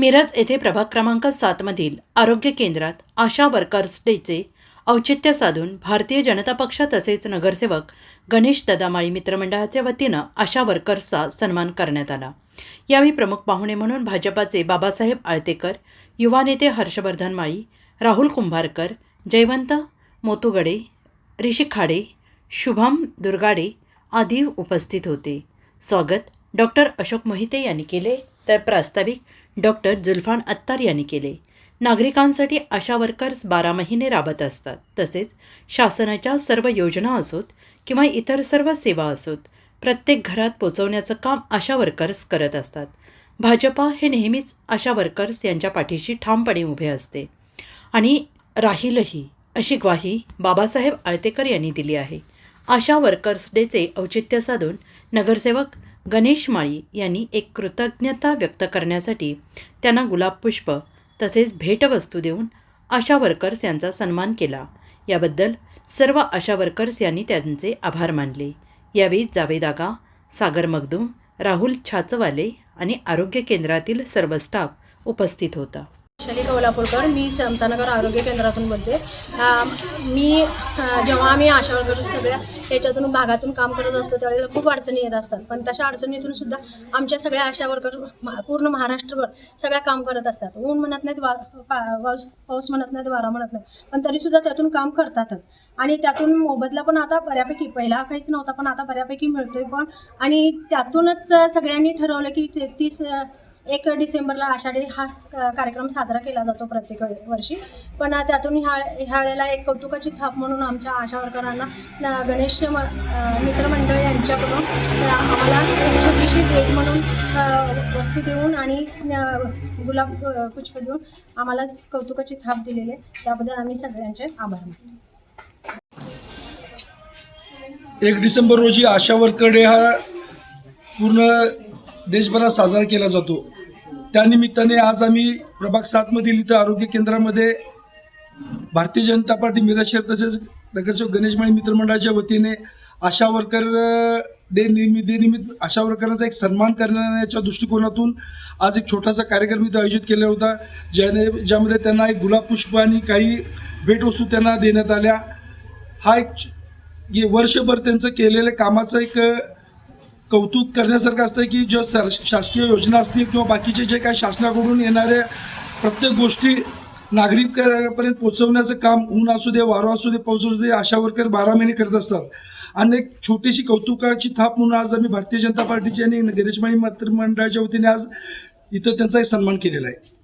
मिरज येथे प्रभाग क्रमांक सातमधील आरोग्य केंद्रात आशा वर्कर्स डेचे औचित्य साधून भारतीय जनता पक्ष तसेच नगरसेवक गणेश ददामाळी मित्रमंडळाच्या वतीनं आशा वर्कर्सचा सन्मान करण्यात आला. यावेळी प्रमुख पाहुणे म्हणून भाजपाचे बाबासाहेब आळतेकर युवा नेते हर्षवर्धन माळी राहुल कुंभारकर जयवंत मोतुगडे ऋषी खाडे शुभम दुर्गाडे आदी उपस्थित होते. स्वागत डॉक्टर अशोक मोहिते यांनी केले. तर प्रास्ताविक डॉक्टर जुल्फान अत्तार यांनी केले. नागरिकांसाठी आशा वर्कर्स बारा महिने राबत असतात. तसेच शासनाच्या सर्व योजना असोत किंवा इतर सर्व सेवा असोत प्रत्येक घरात पोचवण्याचं काम आशा वर्कर्स करत असतात. भाजपा हे नेहमीच आशा वर्कर्स यांच्या पाठीशी ठामपणे उभे असते. आणि राहीलही अशी ग्वाही बाबासाहेब आळतेकर यांनी दिली आहे. आशा वर्कर्स डेचे औचित्य साधून नगरसेवक गणेश माळी यांनी एक कृतज्ञता व्यक्त करण्यासाठी त्यांना गुलाब पुष्प तसेच भेटवस्तू देऊन आशा वर्कर्स यांचा सन्मान केला. याबद्दल सर्व आशा वर्कर्स यांनी त्यांचे आभार मानले. यावेळी जावेदागा सागर मगदूम राहुल छाचवाले आणि आरोग्य केंद्रातील सर्व स्टाफ उपस्थित होता. शली कोल्हापूरकर मी समतानगर आरोग्य केंद्रातून बोलते. मी जेव्हा आम्ही आशा वगैरे सगळ्या याच्यातून भागातून काम करत असतो त्यावेळेला खूप अडचणी येत असतात. पण तशा अडचणीतून सुद्धा आमच्या सगळ्या आशा वर्कर पूर्ण महाराष्ट्रभर सगळ्या काम करत असतात. ऊन म्हणत नाहीत वा पा- पाऊस पाऊस म्हणत नाहीत वारा म्हणत नाही पण तरीसुद्धा त्यातून काम करतातच. आणि त्यातून मोबदला पण आता बऱ्यापैकी पहिला काहीच नव्हता पण आता बऱ्यापैकी मिळतोय पण. आणि त्यातूनच सगळ्यांनी ठरवलं की ते तीस एक डिसेंबरला आषाढी हा कार्यक्रम साजरा केला जातो प्रत्येक वर्षी. पण त्यातून ह्या ह्या वेळेला एक कौतुकाची थाप म्हणून आमच्या आशा वर्करांना गणेश म- मित्रमंडळ यांच्याकडून आम्हाला छोटीशी भेट म्हणून वस्तू देऊन आणि गुलाब पुष्प देऊन आम्हाला कौतुकाची थाप दिलेली आहे. त्याबद्दल आम्ही सगळ्यांचे आभार मानतो. एक डिसेंबर रोजी आशा वर्करडे हा पूर्ण देशभरात साजरा केला जातो. त्यानिमित्ताने आज आम्ही प्रभाग सातमधील इथं आरोग्य केंद्रामध्ये भारतीय जनता पार्टी मिरज शहर तसेच नगरसेवक गणेश माळी मित्रमंडळाच्या वतीने आशा वर्कर डे निमित्त डे निमित्त आशा वर्करांचा एक सन्मान करण्याच्या दृष्टिकोनातून आज एक छोटासा कार्यक्रम इथं आयोजित केला होता. ज्याने ज्यामध्ये त्यांना एक गुलाब पुष्प आणि काही भेटवस्तू त्यांना देण्यात आल्या. हा एक वर्षभर त्यांचं केलेल्या कामाचं एक कौतुक करण्यासारखं असतं की ज्या सर शासकीय योजना असतील किंवा बाकीचे जे काही शासनाकडून येणाऱ्या प्रत्येक गोष्टी नागरिकांपर्यंत पोहोचवण्याचं काम ऊन असू दे वारा असू दे पाऊस असू दे आशा वर्कर बारा महिने करत असतात. आणि एक छोटीशी कौतुकाची थाप म्हणून आज आम्ही भारतीय जनता पार्टीची आणि गणेशमाई मंत्रिमंडळाच्या वतीने आज इथं त्यांचा एक सन्मान केलेला आहे.